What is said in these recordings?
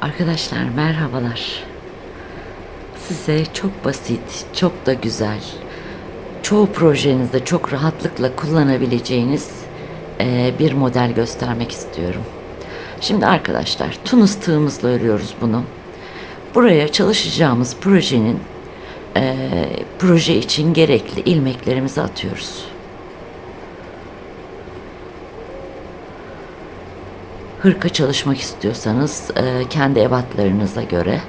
Arkadaşlar merhabalar. Size çok basit, çok da güzel, çoğu projenizde çok rahatlıkla kullanabileceğiniz eee, bir model göstermek istiyorum. Şimdi arkadaşlar tunus tığımızla örüyoruz bunu. Buraya çalışacağımız projenin eee, proje için gerekli ilmeklerimizi atıyoruz. Hırka çalışmak istiyorsanız e, kendi ebatlarınıza göre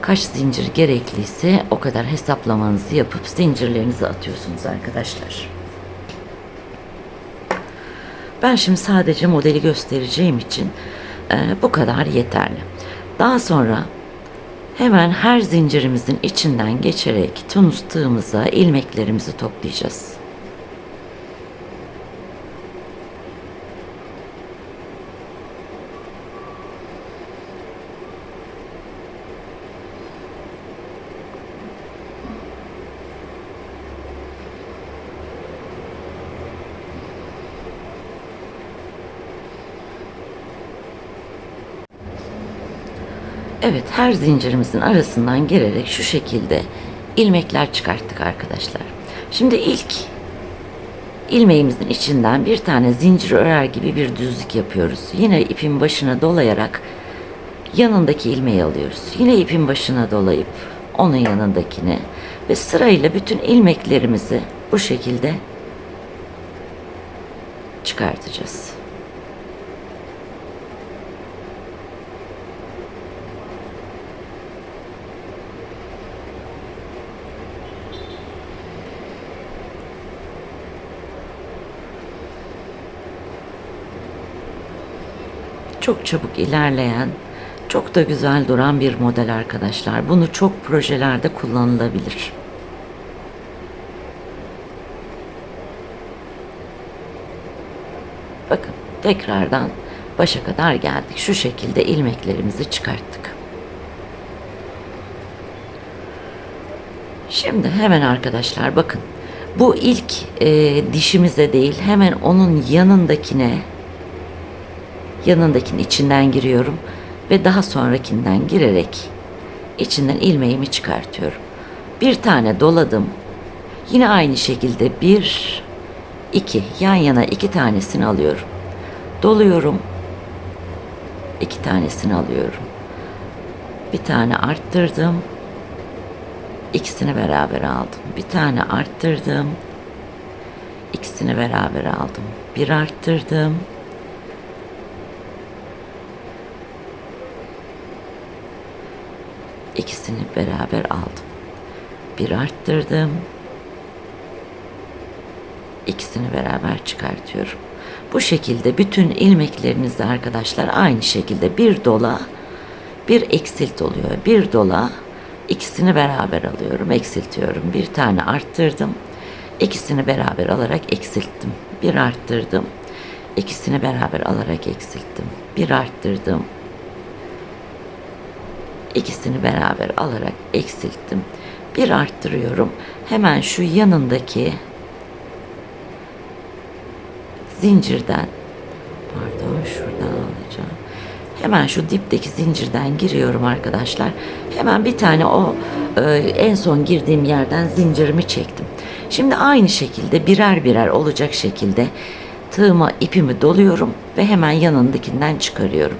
kaç zincir gerekliyse o kadar hesaplamanızı yapıp zincirlerinizi atıyorsunuz arkadaşlar. Ben şimdi sadece modeli göstereceğim için e, bu kadar yeterli. Daha sonra hemen her zincirimizin içinden geçerek tunus tığımıza ilmeklerimizi toplayacağız. Evet her zincirimizin arasından girerek şu şekilde ilmekler çıkarttık arkadaşlar. Şimdi ilk ilmeğimizin içinden bir tane zincir örer gibi bir düzlük yapıyoruz. Yine ipin başına dolayarak yanındaki ilmeği alıyoruz. Yine ipin başına dolayıp onun yanındakini ve sırayla bütün ilmeklerimizi bu şekilde çıkartacağız. Çok çabuk ilerleyen, çok da güzel duran bir model arkadaşlar. Bunu çok projelerde kullanılabilir. Bakın tekrardan başa kadar geldik. Şu şekilde ilmeklerimizi çıkarttık. Şimdi hemen arkadaşlar bakın. Bu ilk e, dişimize değil hemen onun yanındakine yanındakinin içinden giriyorum ve daha sonrakinden girerek içinden ilmeğimi çıkartıyorum. Bir tane doladım. Yine aynı şekilde bir, iki yan yana iki tanesini alıyorum. Doluyorum. iki tanesini alıyorum. Bir tane arttırdım. İkisini beraber aldım. Bir tane arttırdım. İkisini beraber aldım. Bir arttırdım. İkisini beraber aldım. Bir arttırdım. İkisini beraber çıkartıyorum. Bu şekilde bütün ilmeklerinizi arkadaşlar aynı şekilde bir dola bir eksilt oluyor. Bir dola ikisini beraber alıyorum, eksiltiyorum. Bir tane arttırdım. İkisini beraber alarak eksilttim. Bir arttırdım. İkisini beraber alarak eksilttim. Bir arttırdım. İkisini beraber alarak eksilttim. Bir arttırıyorum. Hemen şu yanındaki zincirden pardon şuradan alacağım. Hemen şu dipteki zincirden giriyorum arkadaşlar. Hemen bir tane o e, en son girdiğim yerden zincirimi çektim. Şimdi aynı şekilde birer birer olacak şekilde tığıma ipimi doluyorum ve hemen yanındakinden çıkarıyorum.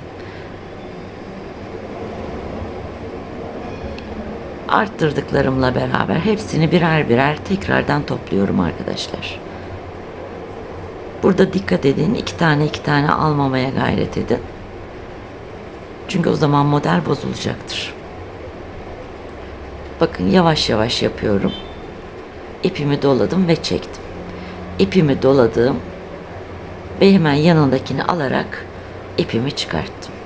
Arttırdıklarımla beraber hepsini birer birer tekrardan topluyorum arkadaşlar. Burada dikkat edin iki tane iki tane almamaya gayret edin. Çünkü o zaman model bozulacaktır. Bakın yavaş yavaş yapıyorum. İpimi doladım ve çektim. İpimi doladım ve hemen yanındakini alarak ipimi çıkarttım.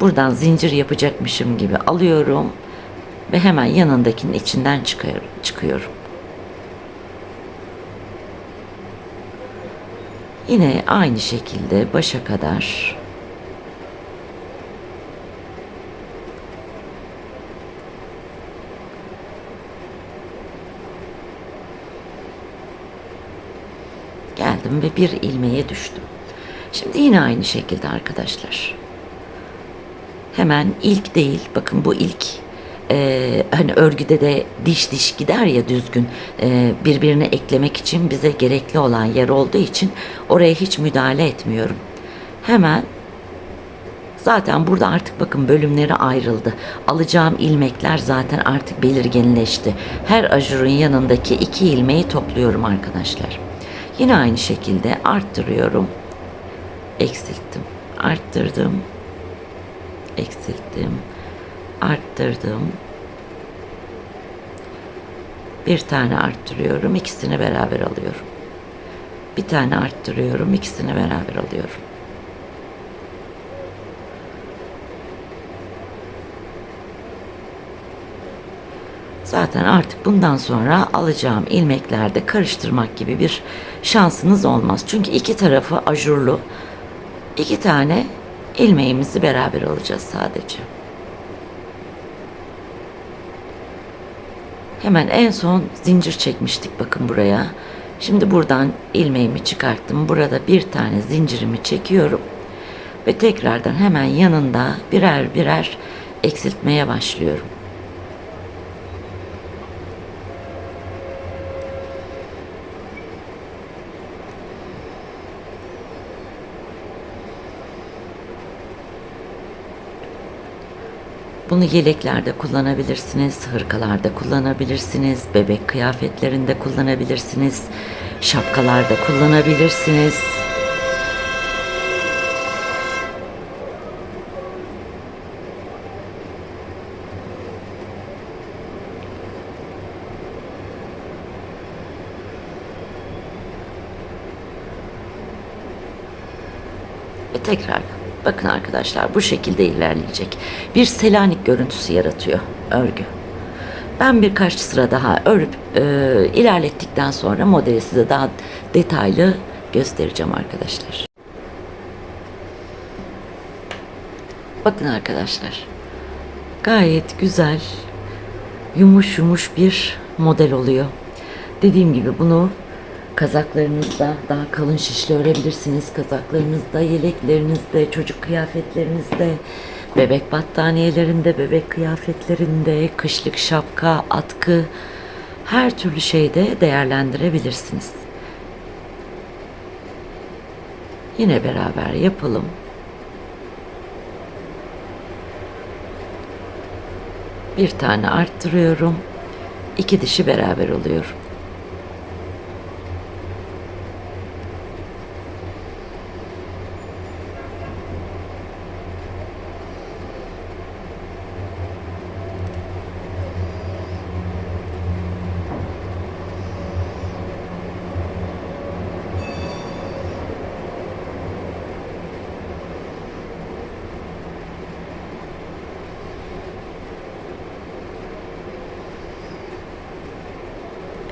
Buradan zincir yapacakmışım gibi alıyorum ve hemen yanındakinin içinden çıkıyorum. Yine aynı şekilde başa kadar geldim ve bir ilmeğe düştüm. Şimdi yine aynı şekilde arkadaşlar. Hemen ilk değil, bakın bu ilk e, hani örgüde de diş diş gider ya düzgün e, birbirine eklemek için bize gerekli olan yer olduğu için oraya hiç müdahale etmiyorum. Hemen Zaten burada artık bakın bölümleri ayrıldı. Alacağım ilmekler zaten artık belirginleşti. Her ajurun yanındaki iki ilmeği topluyorum arkadaşlar. Yine aynı şekilde arttırıyorum. Eksilttim. Arttırdım. Eksilttim. Arttırdım. Bir tane arttırıyorum. ikisini beraber alıyorum. Bir tane arttırıyorum. ikisini beraber alıyorum. Zaten artık bundan sonra alacağım ilmeklerde karıştırmak gibi bir şansınız olmaz. Çünkü iki tarafı ajurlu. İki tane ilmeğimizi beraber alacağız sadece. Hemen en son zincir çekmiştik bakın buraya. Şimdi buradan ilmeğimi çıkarttım. Burada bir tane zincirimi çekiyorum. Ve tekrardan hemen yanında birer birer eksiltmeye başlıyorum. Bunu yeleklerde kullanabilirsiniz, hırkalarda kullanabilirsiniz, bebek kıyafetlerinde kullanabilirsiniz, şapkalarda kullanabilirsiniz. Ve tekrar bakın arkadaşlar bu şekilde ilerleyecek. Bir selanik görüntüsü yaratıyor örgü. Ben birkaç sıra daha örüp e, ilerlettikten sonra modeli size daha detaylı göstereceğim arkadaşlar. Bakın arkadaşlar. Gayet güzel, yumuş yumuş bir model oluyor. Dediğim gibi bunu kazaklarınızda daha kalın şişle örebilirsiniz. Kazaklarınızda, yeleklerinizde, çocuk kıyafetlerinizde, bebek battaniyelerinde, bebek kıyafetlerinde, kışlık şapka, atkı her türlü şeyde değerlendirebilirsiniz. Yine beraber yapalım. Bir tane arttırıyorum. İki dişi beraber oluyorum.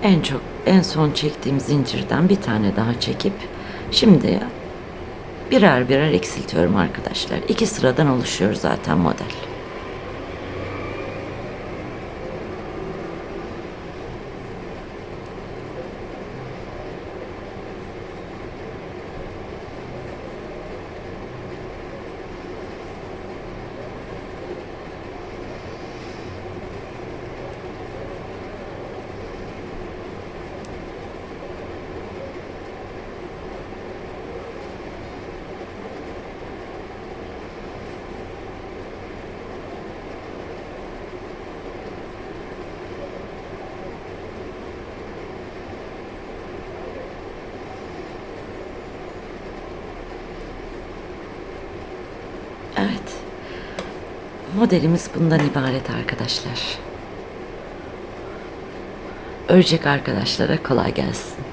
En çok en son çektiğim zincirden bir tane daha çekip şimdi birer birer eksiltiyorum arkadaşlar. İki sıradan oluşuyor zaten model. Evet. Modelimiz bundan ibaret arkadaşlar. Örecek arkadaşlara kolay gelsin.